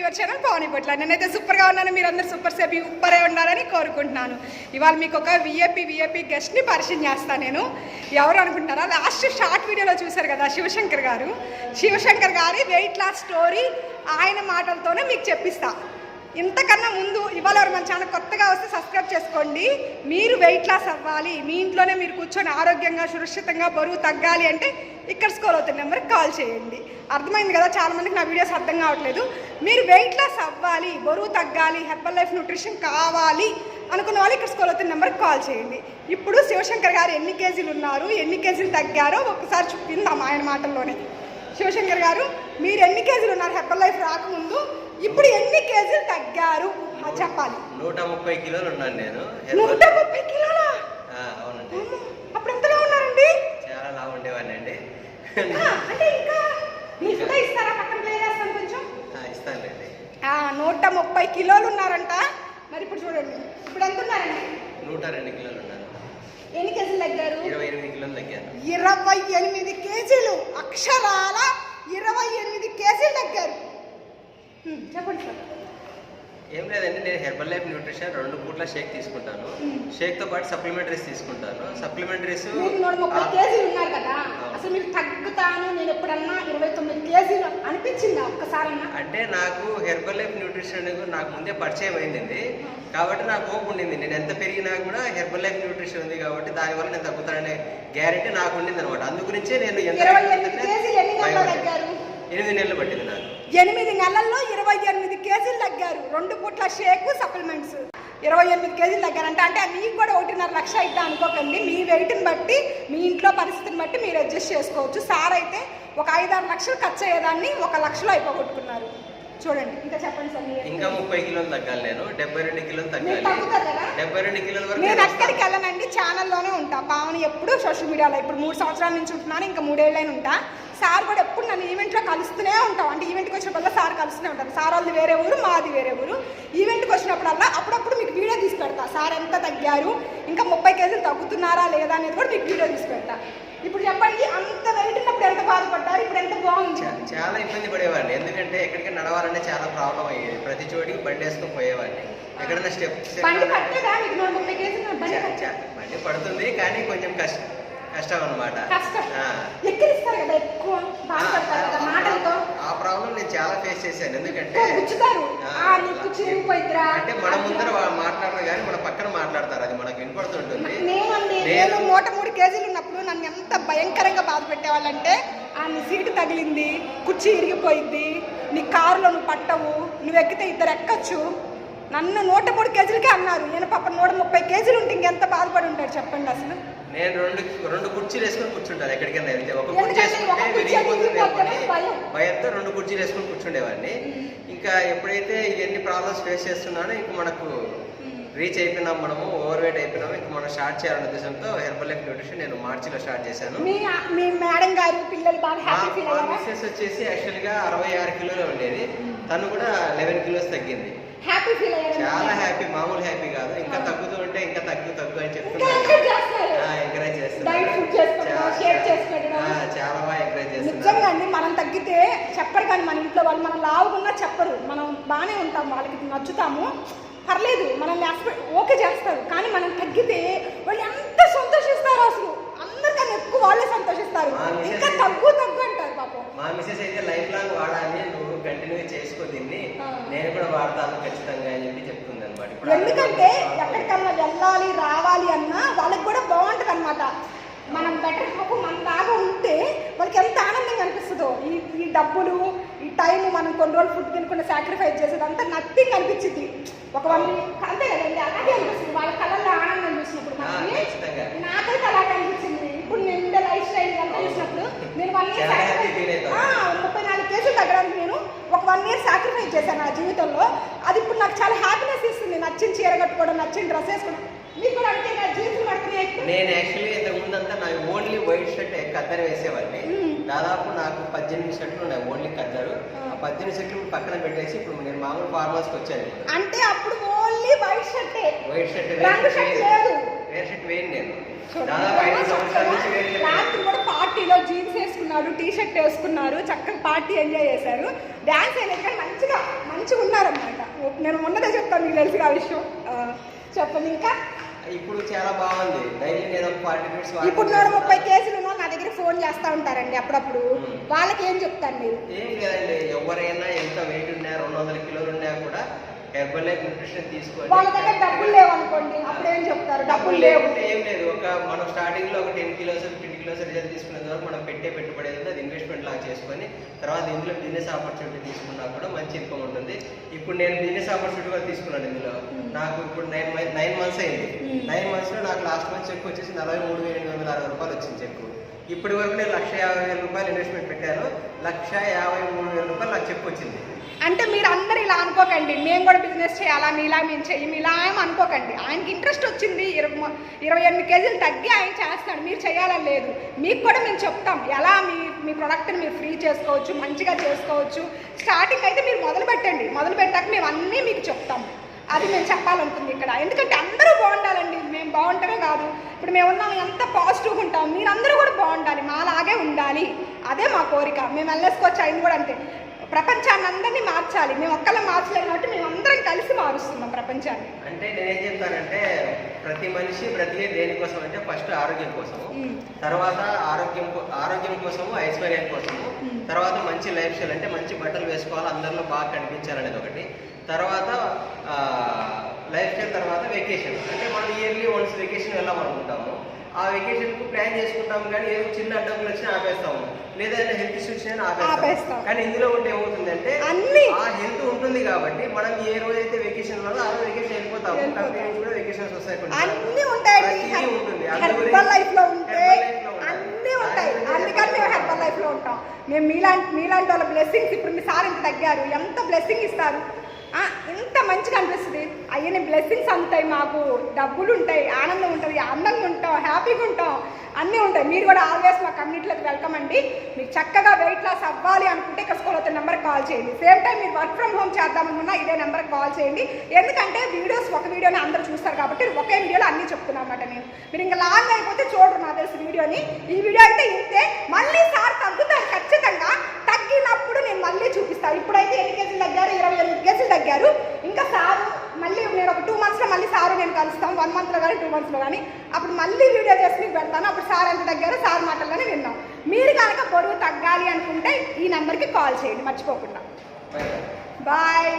Your channel Pawan పట్ల నేనైతే సూపర్గా ఉన్నాను. మీరందరూ సూపర్ సేపీ ఉప్పరే ఉండాలని కోరుకుంటున్నాను. ఇవాళ మీకు ఒక విఏపీ విఏపీ గెస్ట్ని పరిచయం చేస్తాను నేను. ఎవరు అనుకుంటారా లాస్ట్ షార్ట్ వీడియోలో చూశారు కదా శివశంకర్ గారు. శివశంకర్ గారి వెయిట్ లాస్ స్టోరీ ఆయన మాటలతోనే మీకు చెప్పిస్తా. ఇంతకన్నా ముందు ఇవాళ ఎవరు మన ఛానల్ కొత్తగా వస్తే సబ్స్క్రైబ్ చేసుకోండి. మీరు వెయిట్ లాస్ అవ్వాలి. మీ ఇంట్లోనే మీరు కూర్చొని ఆరోగ్యంగా సురక్షితంగా బరువు తగ్గాలి అంటే ఇక్కడ స్కోర్ అవుతున్న నెంబర్కి కాల్ చేయండి. అర్థమైంది కదా? చాలా మందికి నా వీడియోస్ అర్థం కావట్లేదు. మీరు వెయిట్ లాస్ అవ్వాలి బరువు తగ్గాలి హెర్బల్ లైఫ్ న్యూట్రిషన్ కావాలి అనుకున్న వాళ్ళు ఇక్కడ స్కోర్ అవుతున్న నెంబర్కి కాల్ చేయండి. ఇప్పుడు శివశంకర్ గారు ఎన్ని కేజీలు ఉన్నారు ఎన్ని కేజీలు తగ్గారో ఒకసారి చూపిందాం ఆయన మాటల్లోనే. శివశంకర్ గారు మీరు ఎన్ని కేజీలు ఉన్నారు హెర్బల్ లైఫ్ రాకముందు? ఇప్పుడు ఎన్ని కేజీలు తగ్గారు? చెప్పాలి. నూట ముప్పై కిలోలు ఉన్నాను నేను. నూట ముప్పై కిలోలా ఆ, అవునండి అమ్మో, అప్పుడు ఎంతలో ఉన్నారండి చాలా లావు ఉండేవాడిని అండి ఆ, అంటే ఇంకా మీ ఫోటో ఇస్తారా పక్కన ప్లే చేస్తాను కొంచెం? ఇస్తానులేండి. నూట ముప్పై కిలోలు ఉన్నారంట మరి ఇప్పుడు చూడండి. ఇప్పుడు ఎంత ఉన్నారండి? నూట రెండు కిలోలు ఉన్నాను ఎన్ని కేజీలు తగ్గారు? ఇరవై ఎనిమిది కిలోలు తగ్గాను ఇరవై ఎనిమిది కేజీలు. అక్షరాల ఇరవై ఎనిమిది కేజీలు తగ్గారు. చెప్పండి సార్. ఏం లేదండి నేను హెర్బల్ లైఫ్ న్యూట్రిషన్ రెండు పూట్ల షేక్ తీసుకుంటాను. షేక్తో పాటు సప్లిమెంటరీస్ తీసుకుంటాను. సప్లిమెంటరీస్ ఉన్నారు కదా అసలు మీరు తగ్గుతాను నేను ఎప్పుడన్నా ఇరవై తొమ్మిది కేజీలు అనిపించిందా ఒక్కసారన్నా? అంటే నాకు హెర్బల్ లైఫ్ న్యూట్రిషన్ నాకు ముందే పరిచయం అయిందండి. కాబట్టి నాకు హోప్ ఉండింది. నేను ఎంత పెరిగినా కూడా హెర్బల్ లైఫ్ న్యూట్రిషన్ ఉంది కాబట్టి దానివల్ల నేను తగ్గుతాననే గ్యారెంటీ నాకు ఉండింది అనమాట అందు గురించే నేను ఎనిమిది నెలలు పట్టింది నాకు. ఎనిమిది నెలల్లో ఇరవై ఎనిమిది కేజీలు తగ్గారు. రెండు పూట్ల షేకు సప్లిమెంట్స్. ఇరవై ఎనిమిది కేజీలు తగ్గారంట. అంటే మీకు కూడా ఒకటిన్నర లక్ష అయితే అనుకోకండి. మీ వెయిట్ని బట్టి మీ ఇంట్లో పరిస్థితిని బట్టి మీరు అడ్జస్ట్ చేసుకోవచ్చు. సార్ అయితే ఒక ఐదారు లక్షలు ఖర్చు అయ్యేదాన్ని ఒక లక్షలో అయిపోగొట్టుకున్నారు. చూడండి ఇంకా చెప్పండి సార్ ఇంకా ముప్పై కిలోలు తగ్గాలి నేను. డెబ్బై రెండు కిలోలు తగ్గాలి. తగ్గుతారు కదా? డెబ్బై రెండు కిలోల వరకు నేను ఎక్కడికి వస్తాను. వెళ్ళనండి. ఛానల్లోనే ఉంటా. పావని ఎప్పుడు సోషల్ మీడియాలో ఇప్పుడు మూడు సంవత్సరాల నుంచి ఉంటున్నాను. ఇంకా మూడేళ్ళైనా ఉంటా. సార్ కూడా ఎప్పుడు నన్ను ఈవెంట్లో కలుస్తూనే ఉంటాం. అంటే ఈవెంట్కి వచ్చినప్పుడల్లా సార్ కలుస్తూనే ఉంటారు. సార్ వాళ్ళది వేరే ఊరు మాది వేరే ఊరు. ఈవెంట్కి వచ్చినప్పుడల్లా అప్పుడప్పుడు మీకు వీడియో తీసి పెడతా. సార్ ఎంత తగ్గారు? ఇంకా ముప్పై కేజీలు తగ్గుతున్నారా లేదా అనేది కూడా మీకు వీడియో తీసి పెడతా. ఇప్పుడు చెప్పండి అంత వెయిట్ ఉన్నప్పుడు ఎంత బాధపడ్డారు? ఇప్పుడు ఎంత బాగుంది? చాలా ఇబ్బంది పడేవాడిని. ఎందుకంటే ఎక్కడికి నడవాలంటే చాలా ప్రాబ్లం అయ్యేది. ప్రతి చోటికి బండి వేసుకొని పోయేవాడిని. ఎక్కడైనా స్టెప్ బండి పట్టేదా మీకు నూట ముప్పై కేజీలు? బండి పడుతుంది కానీ కొంచెం కష్టం కష్టం. అనమాట కష్టం ఎక్కిరిస్తారు కదా ఎక్కువ బాధపడతారు కదా మాటలతో. ఆ ప్రాబ్లం నేను చాలా ఫేస్ చేశాను. ఎందుకంటే గుచ్చుతారు. నీకు చిరిగిపోయిద్దిరా అంటే మన ముందర మాట్లాడరు కానీ మన పక్కన మాట్లాడతారు. అది మనకు వినపడుతుంటుంది. నేనండి నేను- నూట మూడు కేజీలు ఉన్నప్పుడు నన్ను ఎంత భయంకరంగా బాధ పెట్టేవాళ్ళంటే ఆ నీ సీటు తగిలింది కుర్చీ ఇరిగిపోయింది నీ కారులో నువ్వు పట్టవు నువ్వు ఎక్కితే ఇద్దరు ఎక్కచ్చు. నన్ను నూట మూడు కేజీలకే అన్నారు. నేను పాప నూట ముప్పై కేజీలు ఉంటే ఇంకెంత బాధపడి ఉంటాడు చెప్పండి అసలు. నేను రెండు రెండు కుర్చీలు వేసుకొని కూర్చుంటాను ఎక్కడికైనా వెళ్తే. ఒక కుర్చీ వేసుకుంటే విరిగిపోతుంది. భయంతో రెండు కుర్చీలు వేసుకొని కూర్చుండేవాడిని. ఇంకా ఎప్పుడైతే ఇవన్నీ ప్రాబ్లమ్స్ ఫేస్ చేస్తున్నానో ఇంక మనకు రీచ్ అయిపోయినాం మనము ఓవర్ వెయిట్ అయిపోయినాం. ఇంక మనం స్టార్ట్ చేయాలనే ఉద్దేశంతో హెర్బల్ లైఫ్ న్యూట్రిషన్ నేను మార్చిలో స్టార్ట్ చేశాను. మీ మీ మేడం గారు పిల్లలు బాగా మా హ్యాపీ ఫీల్ మా అయ్యారా? మిస్సెస్ వచ్చేసి యాక్చువల్గా అరవై ఆరు కిలోలు ఉండేది. తను కూడా లెవెన్ కిలోస్ తగ్గింది. హ్యాపీ ఫీల్ అయ్యారా చాలా హ్యాపీ మామూలు హ్యాపీ కాదు. ఇంకా తగ్గుతూ ఉంటే ఇంకా తగ్గు తగ్గు అని చెప్తున్నారు. చేస్తున్నారు. ఎంకరేజ్ చేసుకోవడం, share చేసుకోవడం. చాలా బాగా ఎంకరేజ్ నిజంగా చేస్తున్నారు అండి మనం తగ్గితే చెప్పరు కానీ మన ఇంట్లో వాళ్ళు మనం లావుగున్నా చెప్పరు. మనం బాగానే ఉంటాం వాళ్ళకి నచ్చుతాము. పర్లేదు మనల్ని ఓకే చేస్తారు. కానీ మనం తగ్గితే వాళ్ళు ఎంత సంతోషిస్తారు అసలు. అందరికన్నా ఎక్కువ వాళ్ళే సంతోషిస్తారు. ఇంకా తగ్గు తగ్గు అంటారు పాపం. మా మిసెస్ అయితే లైఫ్ లాంగ్ వాడాలి నువ్వు కంటిన్యూ చేసుకో దీన్ని. నేను కూడా వాడతాను ఖచ్చితంగా అని చెప్పి చెప్తుంది అనమాట ఎందుకంటే ఎక్కడికన్నా వెళ్ళాలి రావాలి అన్నా వాళ్ళకి కూడా బాగుంటుంది అనమాట మనం బెటర్ హాఫ్ మన లాగా ఉంటే వాళ్ళకి ఎంత ఆనందంగా అనిపిస్తుందో. ఈ ఈ డబ్బులు ఈ టైం మనం కొన్ని రోజులు ఫుడ్ తినకుండా సాక్రిఫైస్ చేసేది అంతా నథింగ్ అనిపించింది ఒక వన్ అంతే కదండి అలాగే అనిపిస్తుంది. వాళ్ళ కళ్ళల్లో ఆనందం చూసినప్పుడు ఆ, మనకి ఖచ్చితంగా. నాకైతే అలాగే అనిపించింది ఇప్పుడు నేను ఉండే లైఫ్ స్టైల్ అంతా చూసినప్పుడు నేను వన్ ఇయర్ చాలా happy feel అవుతావు. ముప్పై నాలుగు కేసులు తగ్గడానికి నేను ఒక వన్ సాక్రిఫైస్ చేశాను నా జీవితంలో. అది ఇప్పుడు నాకు చాలా హ్యాపీనెస్ ఇస్తుంది. నచ్చిన చీర కట్టుకోవడం నచ్చిన డ్రెస్ వేసుకోవడం. మీకు కూడా అంటే నా జీవితం పడుతున్నాయి. నేను యాక్చువల్లీ ఇంతకు ముందంతా నాకు ఓన్లీ వైట్ షర్ట్ కద్దరు వేసేవాడిని. దాదాపు నాకు పద్దెనిమిది షర్ట్లు ఉన్నాయి ఓన్లీ కద్దరు పద్దెనిమిది షర్ట్లు పక్కన పెట్టేసి ఇప్పుడు నేను మామూలు ఫార్మల్స్కి వచ్చాను. అంటే అప్పుడు ఓన్లీ వైట్ షర్టే వైట్ షర్ట్ లేదు. వేరే షర్ట్ వేయండి నేను. దాదాపు ఐదు సంవత్సరాల నుంచి కూడా పార్టీలో జీన్స్ వేసుకుని వేసుకున్నాడు టీ షర్ట్ వేసుకున్నారు చక్కగా పార్టీ ఎంజాయ్ చేశారు. డ్యాన్స్ అనేది కానీ మంచిగా మంచిగా ఉన్నారనమాట నేను ఉన్నదే చెప్తాను మీకు తెలిసి ఆ విషయం. చెప్పండి ఇంకా. ఇప్పుడు చాలా బాగుంది. డైలీ నేను ఫార్టీ మినిట్స్ ఇప్పుడు నూట ముప్పై కేసులు ఉన్న నా దగ్గర ఫోన్ చేస్తూ ఉంటారండి అప్పుడప్పుడు. వాళ్ళకి ఏం చెప్తారు మీరు? ఏం లేదండి ఎవరైనా ఎంత వెయిట్ ఉన్నా రెండు వందల కిలోలు ఉన్నా కూడా హెర్బల్ లైఫ్ న్యూట్రిషన్ తీసుకోండి. వాళ్ళ దగ్గర డబ్బులు లేవు అనుకోండి అప్పుడు ఏం చెప్తారు? డబ్బులు లేవు. ఏం లేదు. ఒక మనం స్టార్టింగ్లో ఒక ten kilos fifteen kilos result తీసుకునేంత వరకు మనం పెట్టే పెట్టుబడి ఏదో అది ఇన్వెస్ట్మెంట్ లాగా చేసుకొని తర్వాత ఇందులో బిజినెస్ ఆపర్చునిటీ తీసుకున్నా కూడా మంచి ఇన్కమ్ ఉంటుంది. ఇప్పుడు నేను బిజినెస్ ఆపర్చునిటీ కూడా తీసుకున్నాను ఇందులో. నాకు ఇప్పుడు నైన్ నైన్ మంత్స్ అయింది. నైన్ మంత్స్లో నాకు లాస్ట్ మంత్ చెక్ వచ్చేసి నలభై మూడు వేల ఎనిమిది వందల అరవై రూపాయలు వచ్చింది చెక్ ఇప్పటి వరకు నేను లక్ష యాభై వేల రూపాయలు ఇన్వెస్ట్మెంట్ పెట్టాను. లక్ష యాభై మూడు వేల రూపాయలు నాకు చెక్ వచ్చింది. అంటే మీరు అందరు ఇలా అనుకోకండి. మేము కూడా బిజినెస్ చేయాలా? మీలా మేము చెయ్యి ఇలా ఏం అనుకోకండి. ఆయనకి ఇంట్రెస్ట్ వచ్చింది. ఇరవై ఇరవై ఎనిమిది కేజీలు తగ్గి ఆయన చేస్తున్నాడు. మీరు చేయాలని లేదు. మీకు కూడా మేము చెప్తాం. ఎలా మీ మీ ప్రోడక్ట్ని మీరు ఫ్రీ చేసుకోవచ్చు మంచిగా చేసుకోవచ్చు. స్టార్టింగ్ అయితే మీరు మొదలు పెట్టండి. మొదలు పెట్టాక మేము అన్నీ మీకు చెప్తాం. అది మేము చెప్పాలనుకుంది ఇక్కడ. ఎందుకంటే అందరూ బాగుండాలండి. మేము బాగుంటమే కాదు. ఇప్పుడు మేము ఉన్నాం ఎంత పాజిటివ్గా ఉంటాం మీరందరూ కూడా బాగుండాలి మాలాగే ఉండాలి. అదే మా కోరిక. మేము వెళ్ళేసుకోవచ్చు అయింది కూడా అంతే. ప్రపంచాన్ని అందరినీ మార్చాలి. మేము ఒక్కళ్ళ మార్చలేము కాబట్టి మేము అందరం కలిసి మారుస్తున్నాం ప్రపంచాన్ని. అంటే నేనేం చెప్తానంటే ప్రతి మనిషి బ్రతికే దేనికోసం అంటే ఫస్ట్ ఆరోగ్యం మ్మ్. తర్వాత ఆరోగ్యం ఆరోగ్యం కోసము ఐశ్వర్యం కోసము. తర్వాత మంచి లైఫ్ స్టైల్ అంటే మంచి బట్టలు వేసుకోవాలి అందరిలో బాగా కనిపించాలనేది ఒకటి. తర్వాత లైఫ్ స్టైల్ తర్వాత వెకేషన్ అంటే మనం ఇయర్లీ వన్స్ వెకేషన్ వెళ్ళామనుకుంటాము ఆ వెకేషన్కు ప్లాన్ చేసుకుంటాం కానీ ఏదో చిన్న అడ్డంకులు వచ్చినా ఆపేస్తాము. లేదా హెల్త్ ఇష్యూస్ వచ్చినా ఆపేస్తాం. కానీ ఇందులో ఉంటే ఏమవుతుందంటే అన్నీ. ఆ హెల్త్ ఉంటుంది కాబట్టి మనం ఏ రోజు అయితే వెకేషన్ ఉన్నదో ఆ రోజు వెకేషన్ వెళ్ళిపోతాము వెళ్ళిపోతాం. కంపెనీ నుంచి కూడా వెకేషన్స్ వస్తాయి అన్నీ ఉంటుంది. హెర్బల్ గురించి- లైఫ్లో ఉంటే ఉంటాయి. అన్నీ ఉంటాయి. అందుకని మేము హెర్బల్ లైఫ్లో ఉంటాం. మేము మీలాంటి మీలాంటి వాళ్ళ బ్లెస్సింగ్స్ ఇప్పుడు మీ సార్ ఇంత తగ్గారు ఎంత బ్లెస్సింగ్ ఇస్తారు? ఆ, ఎంత మంచిగా అనిపిస్తుంది. అయ్యని బ్లెస్సింగ్స్ అందుతాయి మాకు. డబ్బులు ఉంటాయి ఆనందం ఉంటుంది అందంగా ఉంటాం హ్యాపీగా ఉంటాం అన్నీ ఉంటాయి. మీరు కూడా ఆల్వేస్ మా కమ్యూనిటీలోకి వెల్కమ్ అండి. మీరు చక్కగా వెయిట్ లాస్ అవ్వాలి అనుకుంటే ఇక్కడ స్కూల్ అవుతున్న నెంబర్కి కాల్ చేయండి. సేమ్ టైం మీరు వర్క్ ఫ్రమ్ హోమ్ చేద్దామనుకున్నా ఇదే నెంబర్కి కాల్ చేయండి. ఎందుకంటే వీడియోస్ ఒక వీడియోని అందరూ చూస్తారు కాబట్టి ఒకే వీడియోలో అన్నీ చెప్తున్నాను అనమాట నేను. మీరు ఇంకా లాంగ్ అయిపోతే చూడరు నా తెలిసి వీడియోని ఈ వీడియో అయితే ఇంతే. మళ్ళీ సార్ తగ్గుతారు ఖచ్చితంగా. తగ్గినప్పుడు నేను మళ్ళీ చూపిస్తాను ఇప్పుడైతే ఎన్ని కేజీలు తగ్గారు? ఇరవై ఎనిమిది కేజీలు తగ్గారు. ఇంకా సారు మళ్ళీ నేను ఒక టూ మంత్స్లో మళ్ళీ సారు నేను కలుస్తాం. వన్ మంత్లో కానీ టూ మంత్స్లో కానీ అప్పుడు మళ్ళీ వీడియో చేసి మీకు పెడతాను. అప్పుడు సార్ ఎంత తగ్గారో సార్ మాటల్లోనే విన్నాం. మీరు కనుక బరువు తగ్గాలి అనుకుంటే ఈ నెంబర్కి కాల్ చేయండి. మర్చిపోకుండా. బాయ్